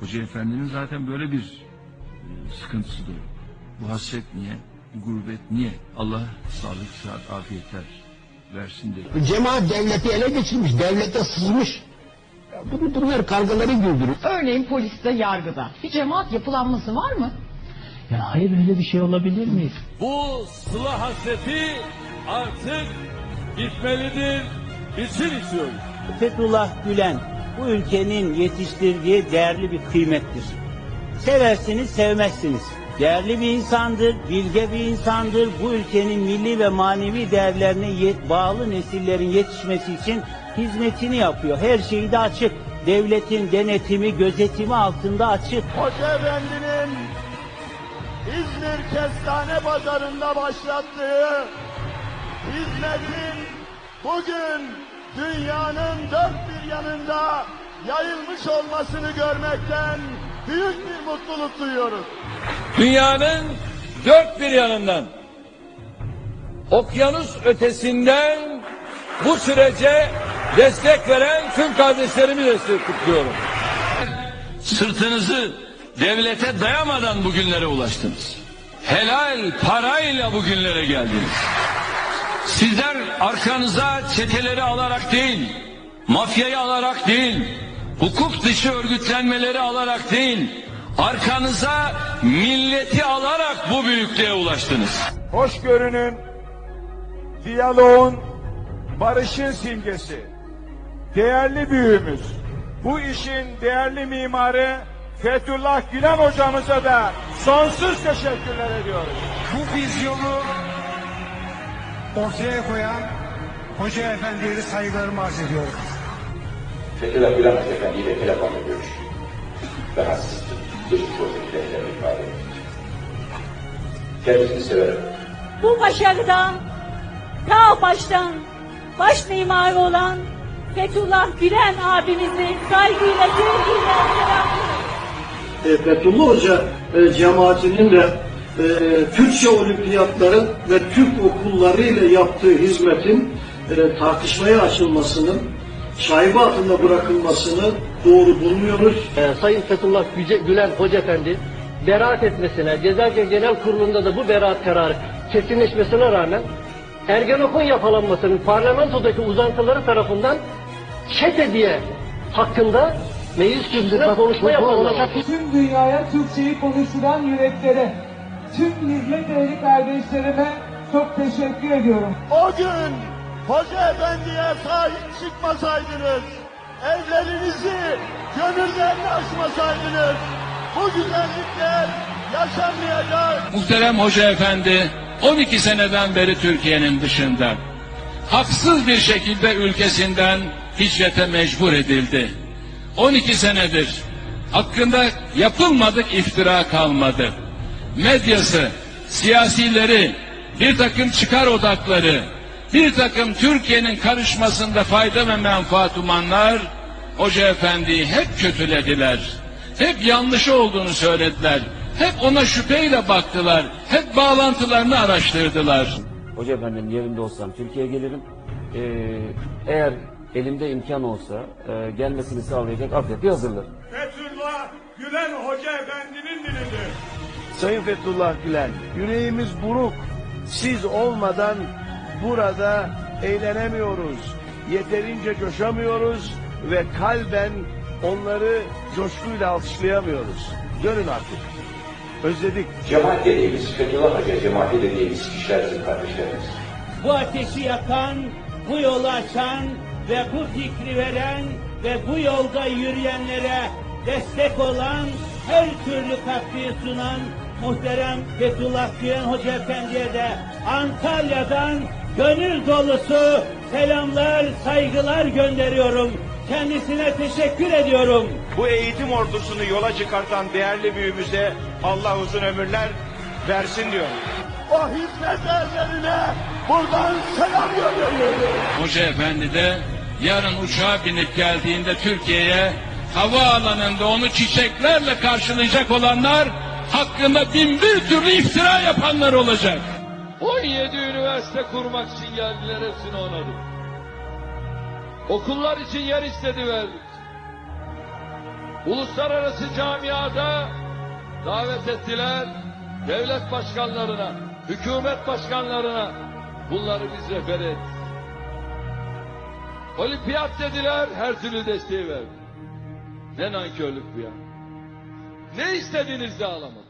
Hoca Efendi'nin zaten böyle bir e, sıkıntısı da yok. Bu hasret niye? Bu gurbet niye? Allah sağlık, sıhhat, afiyetler versin de. Cemaat devleti ele geçirmiş, devlete sızmış. Ya bunu bunlar kavgaları güldürür. Örneğin poliste, yargıda. Bir cemaat yapılanması var mı? Ya hayır öyle bir şey olabilir mi? Bu sıla hasreti artık bitmelidir, bitsin istiyoruz. Fethullah Gülen bu ülkenin yetiştirdiği değerli bir kıymettir. Seversiniz, sevmezsiniz. Değerli bir insandır, bilge bir insandır. Bu ülkenin milli ve manevi değerlerine bağlı nesillerin yetişmesi için hizmetini yapıyor. Her şeyi de açık. Devletin denetimi, gözetimi altında açık. Hoca Efendi'nin İzmir Kestane Pazarı'nda başlattığı hizmetin bugün dünyanın dört bir yanında yayılmış olmasını görmekten büyük bir mutluluk duyuyoruz. Dünyanın dört bir yanından, okyanus ötesinden bu sürece destek veren tüm kardeşlerimi destek kutluyorum. Sırtınızı devlete dayamadan bugünlere ulaştınız. Helal parayla bugünlere geldiniz. Sizler arkanıza çeteleri alarak değil, mafyayı alarak değil, hukuk dışı örgütlenmeleri alarak değil, arkanıza milleti alarak bu büyüklüğe ulaştınız. Hoşgörünün, diyaloğun, barışın simgesi. Değerli büyüğümüz, bu işin değerli mimarı Fethullah Gülen hocamıza da sonsuz teşekkürler ediyoruz. bu vizyonu ortaya koyan Hoca Efendi'ye de saygılarımı arz ediyorum. Fethullah Gülen Efendi ile telefonla görüştüm. Rahatsızdı. Geçmiş olsun dileklerini ifade ettim. Kendisini severim. bu başarıda ta baştan baş mimarı olan Fethullah Gülen abimizi saygıyla, sevgiyle selamlıyorum. e, Fethullah Hoca e, cemaatinin de e, Türkçe olimpiyatları ve Türk okulları ile yaptığı hizmetin e, tartışmaya açılmasının, şaibe altında bırakılmasını doğru bulmuyoruz. Ee, Sayın Fethullah Güce- Gülen Hoca Efendi beraat etmesine, Cezayir Genel Kurulu'nda da bu beraat kararı kesinleşmesine rağmen Ergenekon yakalanmasının parlamentodaki uzantıları tarafından çete diye hakkında meclis kürsüsüne konuşma yapılacak. Tüm dünyaya Türkçeyi konuşturan yüreklere, tüm hizmet ehli kardeşlerime çok teşekkür ediyorum. O gün Hoca Efendi'ye sahip çıkmasaydınız, evlerinizi gönüllerini açmasaydınız, bu güzellikler yaşanmayacak. Muhterem Hoca Efendi 12 seneden beri Türkiye'nin dışında. Haksız bir şekilde ülkesinden hicrete mecbur edildi. 12 senedir hakkında yapılmadık iftira kalmadı. Medyası, siyasileri, bir takım çıkar odakları, bir takım Türkiye'nin karışmasında fayda ve menfaat umanlar Hoca Efendi'yi hep kötülediler. Hep yanlışı olduğunu söylediler. Hep ona şüpheyle baktılar. Hep bağlantılarını araştırdılar. Hoca Efendi'nin yerinde olsam Türkiye'ye gelirim. Ee, eğer elimde imkan olsa e, gelmesini sağlayacak altyapı hazırlarım. Fethullah Gülen Hoca Efendi'nin dilidir. Sayın Fethullah Gülen, yüreğimiz buruk. Siz olmadan burada eğlenemiyoruz. Yeterince coşamıyoruz ve kalben onları coşkuyla alkışlayamıyoruz. Dönün artık. Özledik. Cemaat dediğimiz, Fethullah Hoca cemaati dediğimiz kişiler bizim kardeşlerimiz. Bu ateşi yakan, bu yolu açan ve bu fikri veren ve bu yolda yürüyenlere destek olan, her türlü katkıyı sunan muhterem Fethullah Gülen Hoca Efendi'ye de Antalya'dan gönül dolusu selamlar, saygılar gönderiyorum. Kendisine teşekkür ediyorum. Bu eğitim ordusunu yola çıkartan değerli büyüğümüze Allah uzun ömürler versin diyorum. O hizmet erlerine buradan selam gönderiyorum. Hoca Efendi de yarın uçağa binip geldiğinde Türkiye'ye havaalanında onu çiçeklerle karşılayacak olanlar hakkında bin bir türlü iftira yapanlar olacak. 17 üniversite kurmak için geldiler hepsini onadık. Okullar için yer istedi verdik. Uluslararası camiada davet ettiler. Devlet başkanlarına, hükümet başkanlarına bunları biz refer et. Olimpiyat dediler, her türlü desteği verdi. Ne nankörlük bu ya. Ne istediğinizde alamadık.